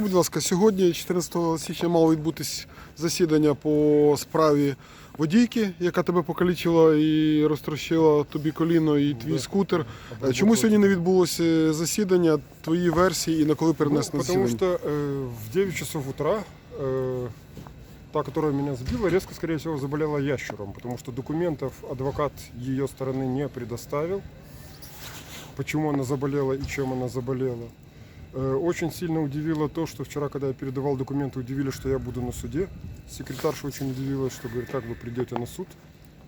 Будь ласка, сьогодні, 14 січня, мало відбутись засідання по справі водійки, яка тебе покалічила і розтрощила тобі коліно і твій Да. скутер. Е, Чому сьогодні не відбулося засідання, твої версії і на коли Ну, перенесено потому засідання? что э, в 9 часов утра э, та, которая меня сбила, резко, скорее всего, заболела ящером, потому что документов адвокат ее стороны не предоставил. Почему она заболела и чем она заболела. Э, Очень сильно удивило то, что вчера, когда я передавал документы, удивили, что я буду на суде. Секретарша очень удивилась, что говорит, как вы придете на суд?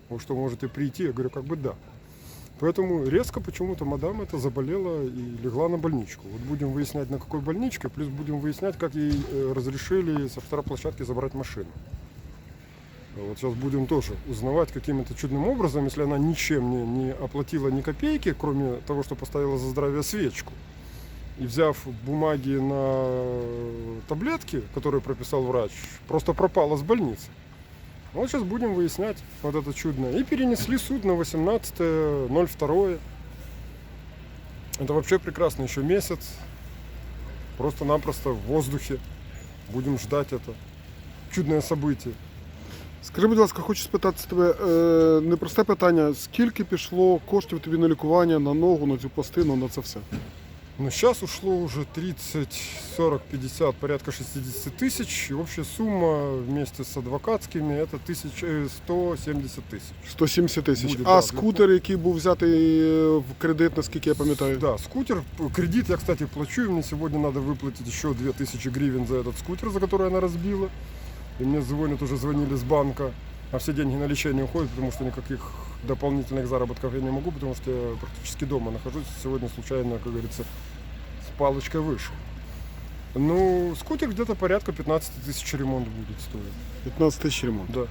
Вы что, можете прийти? Я говорю, как бы да. Поэтому резко почему-то мадам это заболела и легла на больничку. Вот будем выяснять, на какой больничке, плюс будем выяснять, как ей э, разрешили со второй площадки забрать машину. Вот сейчас будем тоже узнавать каким-то чудным образом, если она ничем не, не оплатила ни копейки, кроме того, что поставила за здравие свечку И взяв бумаги на таблетки, которые прописал врач, просто пропала с больницы. Вот сейчас будем выяснять вот это чудное. И перенесли суд на 18.02. Это вообще прекрасно, еще месяц. Просто-напросто в воздухе. Будем ждать это. Чудное событие. Скажи, будь ласка, хочу спитати тебе е, непросте питання. Скільки пішло коштів тобі на лікування, на ногу, на цю пластину, на це все? Но сейчас ушло уже 30, 40, 50, порядка 60 тысяч. И общая сумма вместе с адвокатскими это тысяч, э, 170 тысяч. 170 тисяч. Буде, а да. скутер, який був взятий в кредит, наскільки я пам'ятаю? Да, скутер, кредит я, кстати, плачу, и мне сегодня надо выплатить еще 2000 гривен за этот скутер, за который она разбила. И мне звонят, уже звонили с банка, а все деньги на лечение уходят, потому что никаких дополнительных заработков я не могу, потому что я практически дома нахожусь. Сегодня случайно, как говорится, с палочкой вышел. Ну, скутер где-то порядка 15 тысяч ремонт будет стоить. 15 тисяч ремонт. Да.